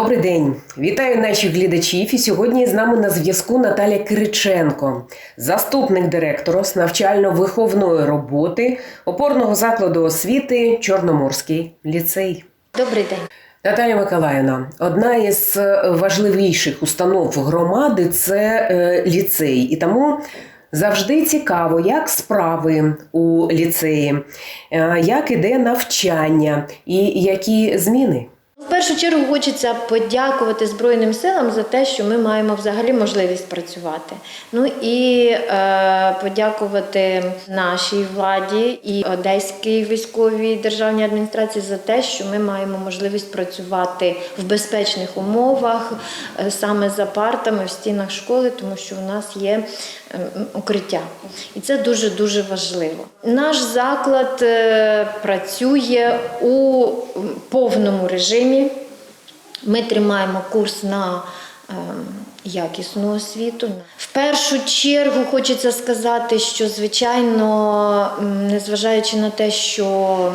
Добрий день, вітаю наших глядачів. І сьогодні з нами на зв'язку Наталя Кириченко, заступник директора з навчально-виховної роботи опорного закладу освіти Чорноморський ліцей. Добрий день. Наталя Миколаївна, одна із важливіших установ громади це е, ліцей, і тому завжди цікаво, як справи у ліцеї, е, як іде навчання і які зміни. В першу чергу хочеться подякувати Збройним силам за те, що ми маємо взагалі можливість працювати. Ну і е, подякувати нашій владі і Одеській військовій державній адміністрації за те, що ми маємо можливість працювати в безпечних умовах е, саме за партами в стінах школи, тому що у нас є е, укриття. І це дуже дуже важливо. Наш заклад е, працює у повному режимі. Ми тримаємо курс на е, якісну освіту. В першу чергу хочеться сказати, що звичайно, незважаючи на те, що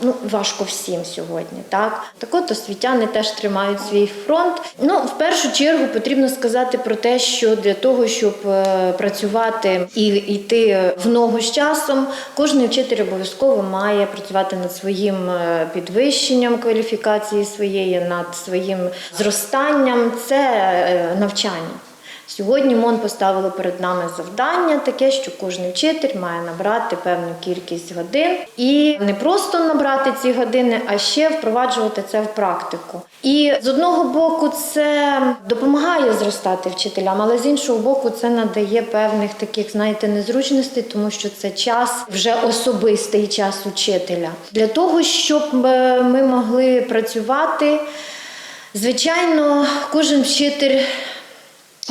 ну, важко всім сьогодні, так? Так от освітяни теж тримають свій фронт. Ну, в першу чергу потрібно сказати про те, що для того, щоб е, працювати і йти в ногу з часом, кожен вчитель обов'язково має працювати над своїм е, підвищенням кваліфікації своєї, над своїм зростанням. Це е, навчання. Сьогодні МОН поставило перед нами завдання таке, що кожен вчитель має набрати певну кількість годин і не просто набрати ці години, а ще впроваджувати це в практику. І з одного боку це допомагає зростати вчителям, але з іншого боку, це надає певних таких, знаєте, незручностей, тому що це час вже особистий час учителя. Для того, щоб е, ми могли працювати, звичайно, кожен вчитель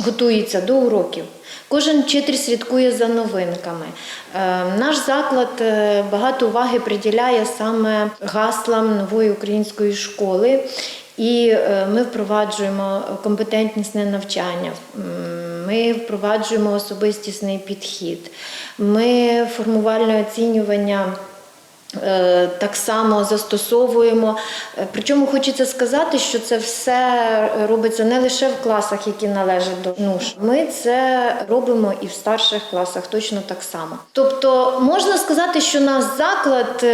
готується до уроків. Кожен вчитель слідкує за новинками. Е, Наш заклад е, багато уваги приділяє саме гаслам нової української школи, і е, ми впроваджуємо компетентнісне навчання. Ми впроваджуємо особистісний підхід. Ми формувальне оцінювання. Е, Так само застосовуємо. Е, Причому хочеться сказати, що це все робиться не лише в класах, які належать до НУШ. Ми це робимо і в старших класах точно так само. Тобто можна сказати, що наш заклад.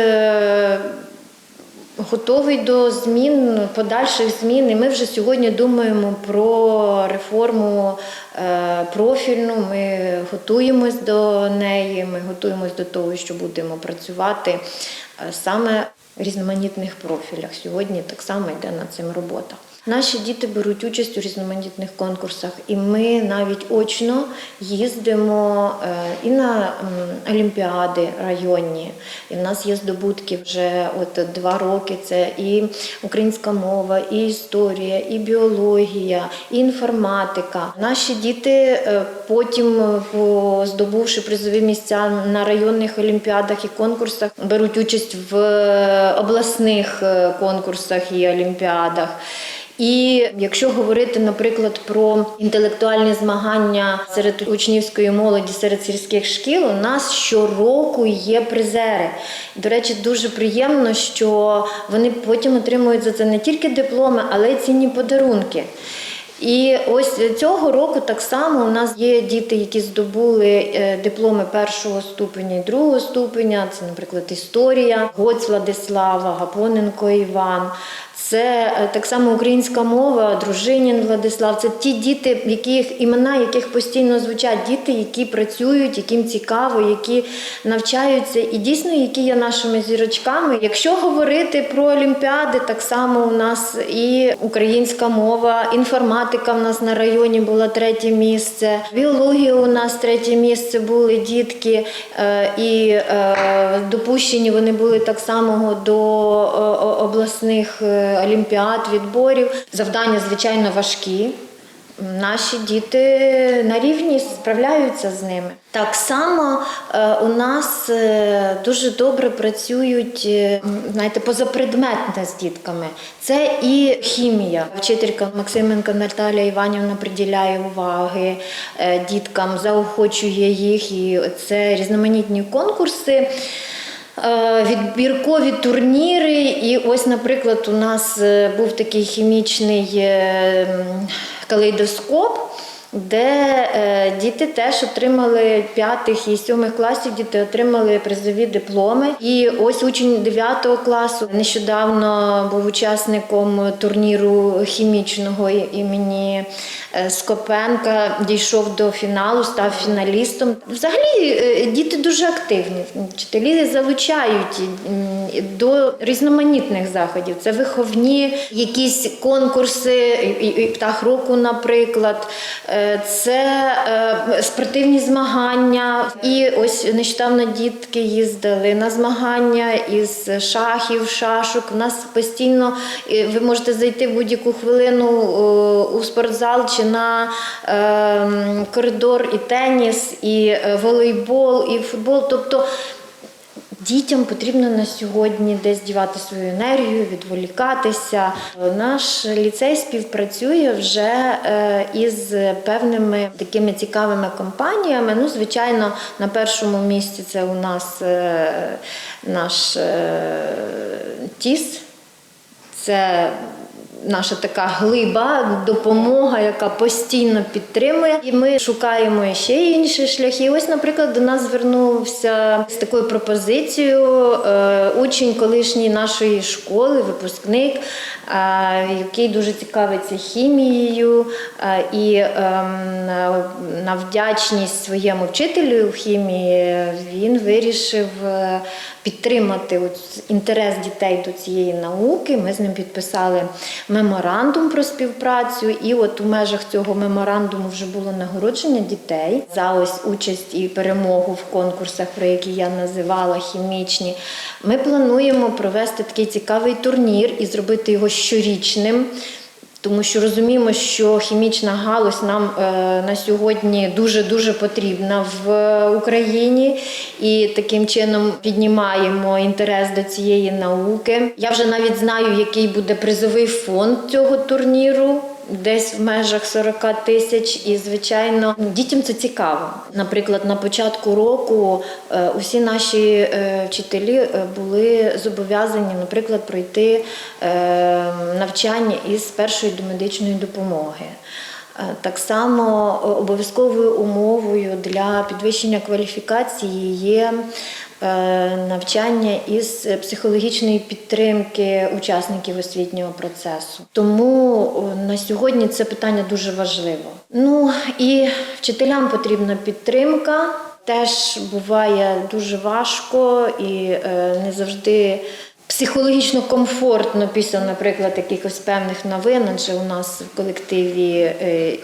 Готовий до змін, подальших змін. І ми вже сьогодні думаємо про реформу е, профільну. Ми готуємось до неї. Ми готуємось до того, що будемо працювати е, саме в різноманітних профілях. Сьогодні так само йде над цим робота. Наші діти беруть участь у різноманітних конкурсах, і ми навіть очно їздимо е, і на олімпіади районні. І в нас є здобутки вже от два роки. Це і українська мова, і історія, і біологія, і інформатика. Наші діти е, потім, е, здобувши призові місця на районних олімпіадах і конкурсах, беруть участь в обласних конкурсах і олімпіадах. І якщо говорити, наприклад, про інтелектуальні змагання серед учнівської молоді, серед сільських шкіл, у нас щороку є призери. До речі, дуже приємно, що вони потім отримують за це не тільки дипломи, але й цінні подарунки. І ось цього року так само у нас є діти, які здобули е, дипломи першого ступеня і другого ступеня. Це, наприклад, історія, Гоць Владислава, Гапоненко Іван. Це е, так само українська мова, Дружинін Владислав. Це ті діти, яких імена яких постійно звучать, діти, які працюють, яким цікаво, які навчаються, і дійсно, які є нашими зірочками. Якщо говорити про олімпіади, так само у нас і українська мова, інформатика в нас на районі була третє місце, біологія у нас третє місце були дітки, е, і е, допущені вони були так само до обласних олімпіад, відборів. Завдання, звичайно, важкі. Наші діти на рівні справляються з ними. Так само е, у нас е, дуже добре працюють е, знаєте, позапредметно з дітками. Це і хімія. Вчителька Максименко Наталя Іванівна приділяє уваги діткам, заохочує їх, і це різноманітні конкурси. Е, Відбіркові турніри, і ось, наприклад, у нас е, був такий хімічний е, калейдоскоп, де е, діти теж отримали п'ятих і сьомих класів, діти отримали призові дипломи. І ось учень 9 класу нещодавно був учасником турніру хімічного імені е, Скопенка, дійшов до фіналу, став фіналістом. Взагалі е, діти дуже активні. Вчителі залучають до різноманітних заходів. Це виховні якісь конкурси, птах року, наприклад. Це е, спортивні змагання. І ось нещодавно дітки їздили на змагання із шахів, шашок. У нас постійно е, ви можете зайти будь-яку хвилину е, у спортзал чи на коридор і теніс, і волейбол, і футбол. Тобто Дітям потрібно на сьогодні десь дівати свою енергію, відволікатися. Наш ліцей співпрацює вже е, із певними такими цікавими компаніями. Ну, звичайно, на першому місці це у нас е, наш е, ТІС. Це наша така глиба, допомога, яка постійно підтримує. І ми шукаємо ще інші шляхи. Ось, наприклад, до нас звернувся з такою пропозицією е, учень колишньої нашої школи, випускник, е, який дуже цікавиться хімією. е, І ем, на- вдячність своєму вчителю в хімії він вирішив підтримати інтерес дітей до цієї науки. Ми з ним підписали меморандум про співпрацю, і от у межах цього меморандуму вже було нагородження дітей за ось участь і перемогу в конкурсах, про які я називала хімічні. Ми плануємо провести такий цікавий турнір і зробити його щорічним. Тому що розуміємо, що хімічна галузь нам е, на сьогодні дуже дуже потрібна в е, Україні, і таким чином піднімаємо інтерес до цієї науки. Я вже навіть знаю, який буде призовий фонд цього турніру. Десь в межах 40 тисяч, і звичайно дітям це цікаво. Наприклад, на початку року е, усі наші е, вчителі е, були зобов'язані, наприклад, пройти навчання із першої домедичної допомоги. Так само обов'язковою умовою для підвищення кваліфікації є навчання із психологічної підтримки учасників освітнього процесу. Тому е, на сьогодні це питання дуже важливо. Ну і вчителям потрібна підтримка. Теж буває дуже важко і е, не завжди психологічно комфортно після, наприклад, якихось певних новин. Адже у нас в колективі е,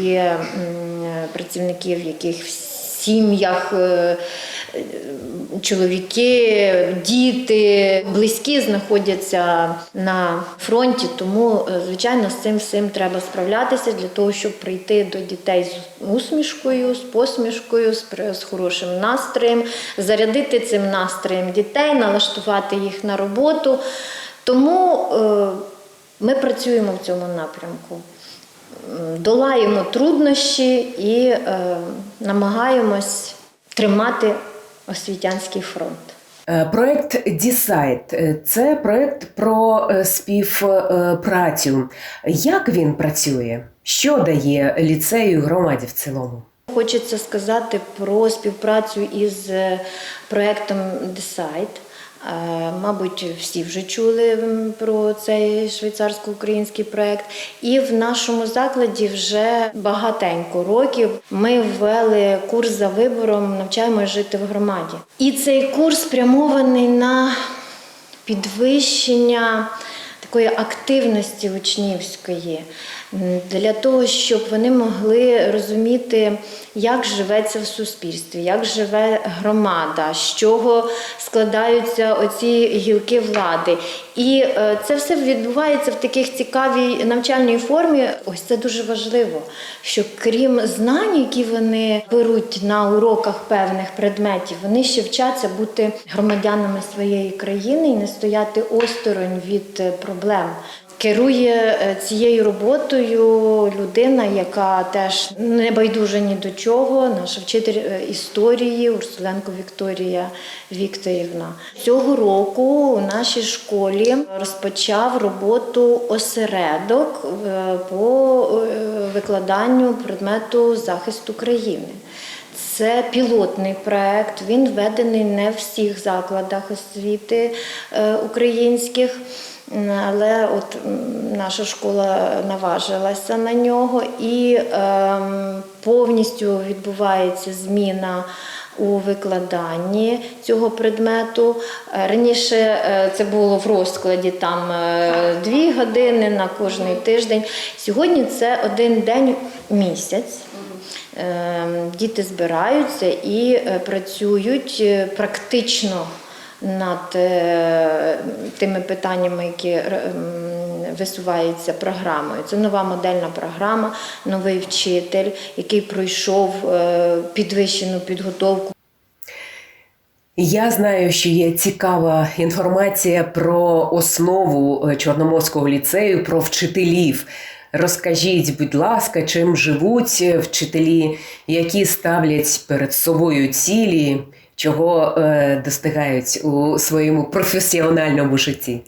є м, працівники, в яких в сім'ях. Чоловіки, діти, близькі знаходяться на фронті, тому, е, звичайно, з цим всім треба справлятися для того, щоб прийти до дітей з усмішкою, з посмішкою, з, хорошим настроєм, зарядити цим настроєм дітей, налаштувати їх на роботу. Тому е, ми працюємо в цьому напрямку. Долаємо труднощі і е, намагаємось тримати освітянський фронт. Е, Проект Дісайт це проект про е, співпрацю. Як він працює? Що дає ліцею і громаді в цілому? Хочеться сказати про співпрацю із е, проектом Decide. Е, Мабуть, всі вже чули про цей швейцарсько-український проект. І в нашому закладі вже багатенько років ми ввели курс за вибором Навчаємо жити в громаді. І цей курс спрямований на підвищення такої активності учнівської, для того, щоб вони могли розуміти, як живеться в суспільстві, як живе громада, з чого складаються оці гілки влади. І е, це все відбувається в таких цікавій навчальній формі. Ось це дуже важливо, що крім знань, які вони беруть на уроках певних предметів, вони ще вчаться бути громадянами своєї країни і не стояти осторонь від е, проблем. Керує е, цією роботою людина, яка теж не байдужа ні до чого, наша вчитель е, історії Урсуленко Вікторія Вікторівна. Цього року у нашій школі розпочав роботу осередок е, по викладанню предмету захисту країни. Це пілотний проект. Він введений не в всіх закладах освіти українських. Але от наша школа наважилася на нього і ем, повністю відбувається зміна у викладанні цього предмету. Е, Раніше е, це було в розкладі там е, дві години на кожний тиждень. Сьогодні це один день місяць. Ем, Діти збираються і працюють практично над е, тими питаннями, які висуваються програмою. Це нова модельна програма, новий вчитель, який пройшов е, підвищену підготовку. Я знаю, що є цікава інформація про основу е, Чорноморського ліцею, про вчителів. Розкажіть, будь ласка, чим живуть е, вчителі, які ставлять перед собою цілі, чого е, достигають у своєму професіональному житті?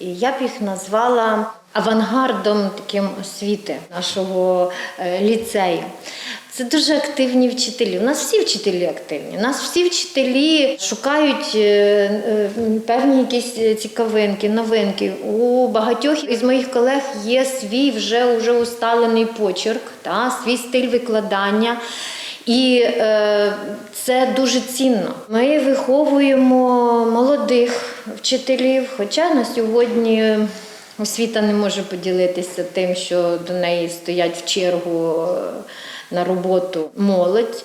Я б їх назвала авангардом таким освіти нашого е, ліцею. Це дуже активні вчителі. У нас всі вчителі активні. У нас всі вчителі шукають е, певні якісь цікавинки, новинки. У багатьох із моїх колег є свій вже уже усталений почерк, та, свій стиль викладання. І е, це дуже цінно. Ми виховуємо молодих вчителів, хоча на сьогодні освіта не може поділитися тим, що до неї стоять в чергу е, на роботу молодь.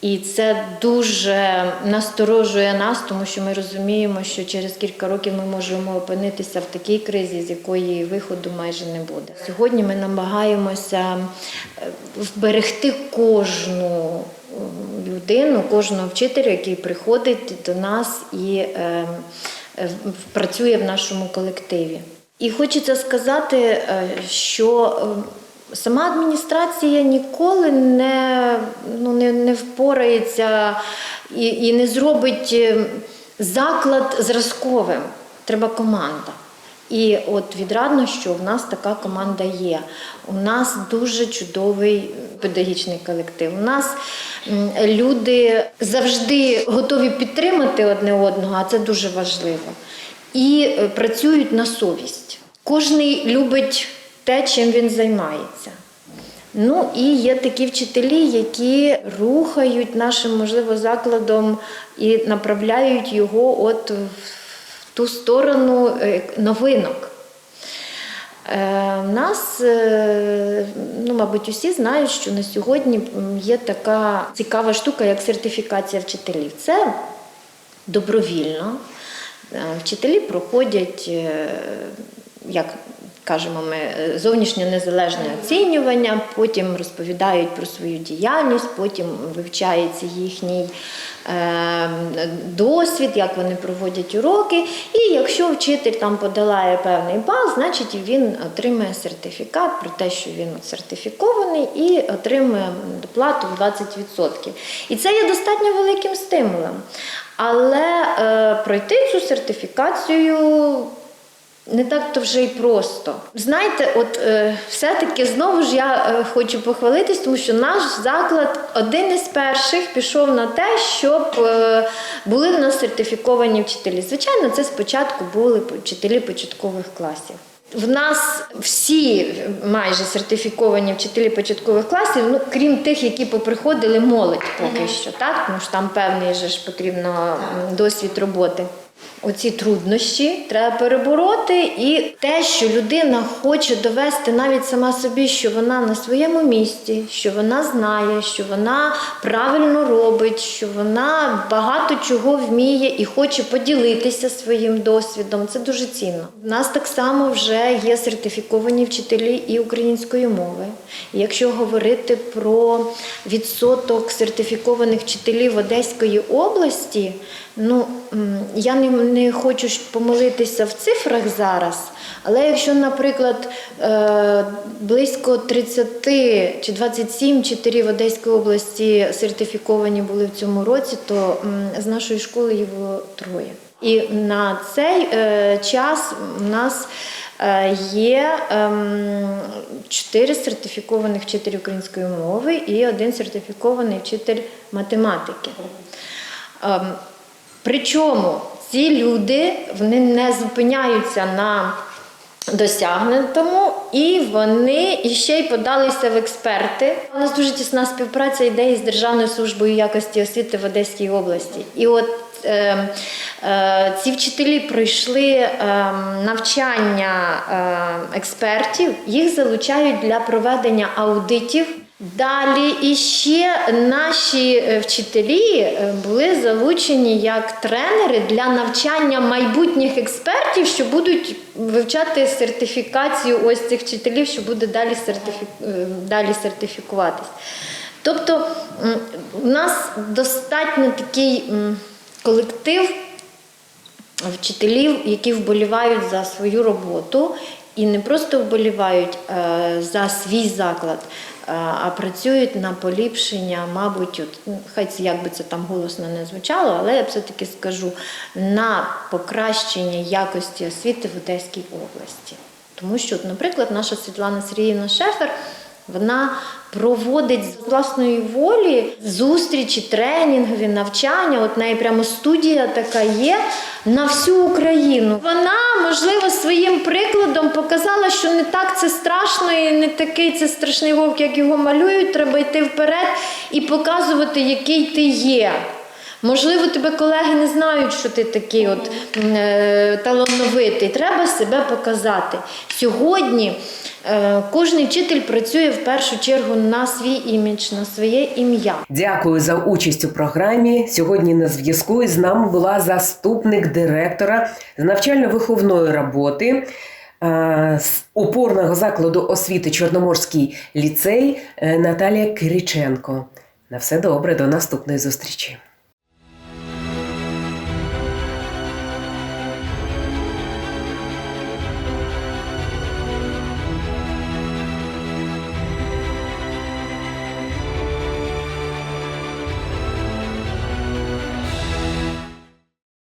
І це дуже насторожує нас, тому що ми розуміємо, що через кілька років ми можемо опинитися в такій кризі, з якої виходу майже не буде. Сьогодні ми намагаємося е, вберегти кожну людину, кожного вчителя, який приходить до нас і е, е, працює в нашому колективі. І хочеться сказати, е, що е, Сама адміністрація ніколи не, ну, не, не впорається і, і не зробить е, заклад зразковим. Треба команда. І от відрадно, що в нас така команда є. У нас дуже чудовий педагогічний колектив. У нас люди завжди готові підтримати одне одного, а це дуже важливо. І е, працюють на совість. Кожний любить те, чим він займається. Ну і є такі вчителі, які рухають нашим, можливо, закладом і направляють його от в ту сторону е, новинок. Е, У нас, е, ну, мабуть, усі знають, що на сьогодні є така цікава штука, як сертифікація вчителів. Це добровільно. Е, Вчителі проходять, е, як кажемо ми, е, зовнішнє незалежне оцінювання, потім розповідають про свою діяльність, потім вивчається їхній е, досвід, як вони проводять уроки. І якщо вчитель там подолає певний бал, значить він отримує сертифікат про те, що він сертифікований, і отримує доплату в 20%. І це є достатньо великим стимулом. Але е, пройти цю сертифікацію не так то вже й просто. Знаєте, от е, все-таки знову ж я е, хочу похвалитись, тому що наш заклад один із перших пішов на те, щоб е, були в нас сертифіковані вчителі. Звичайно, це спочатку були вчителі початкових класів. В нас всі майже сертифіковані вчителі початкових класів, ну крім тих, які поприходили молодь поки що, так тому що там певний же ж потрібно досвід роботи. Оці труднощі треба перебороти, і те, що людина хоче довести навіть сама собі, що вона на своєму місці, що вона знає, що вона правильно робить, що вона багато чого вміє і хоче поділитися своїм досвідом. Це дуже цінно. У нас так само вже є сертифіковані вчителі і української мови. І якщо говорити про відсоток сертифікованих вчителів Одеської області, ну я не, не хочу помилитися в цифрах зараз, Але якщо, наприклад, е, близько 30 чи 27 вчителів Одеської області сертифіковані були в цьому році, то з нашої школи їх було троє. І на цей е, час у нас е, є ем, чотири сертифікованих вчителі української мови і один сертифікований вчитель математики. Причому ці люди вони не зупиняються на досягнутому, і вони іще й подалися в експерти. У нас дуже тісна співпраця йде із Державною службою якості освіти в Одеській області. І от е, е, ці вчителі пройшли е, навчання е, експертів, їх залучають для проведення аудитів. Далі іще наші е, вчителі е, були залучені як тренери для навчання майбутніх експертів, що будуть вивчати сертифікацію ось цих вчителів, що буде далі, сертифі... е, далі сертифікуватись. Тобто у нас достатньо такий колектив вчителів, які вболівають за свою роботу і не просто вболівають за свій заклад, а працюють на поліпшення, мабуть, от, ну, хай як би це там голосно не звучало, але я все-таки скажу на покращення якості освіти в Одеській області. Тому що, наприклад, наша Світлана Сергіївна Шефер. Вона проводить з власної волі зустрічі, тренінгові, навчання. От неї прямо студія така є на всю Україну. Вона, можливо, своїм прикладом показала, що не так це страшно і не такий це страшний вовк, як його малюють. Треба йти вперед і показувати, який ти є. Можливо, тебе колеги не знають, що ти такий от е, талановитий. Треба себе показати. Сьогодні е, кожен вчитель працює в першу чергу на свій імідж, на своє ім'я. Дякую за участь у програмі. Сьогодні на зв'язку із нами була заступник директора з навчально-виховної роботи е, з опорного закладу освіти Чорноморський ліцей е, Наталія Кириченко. На все добре, до наступної зустрічі.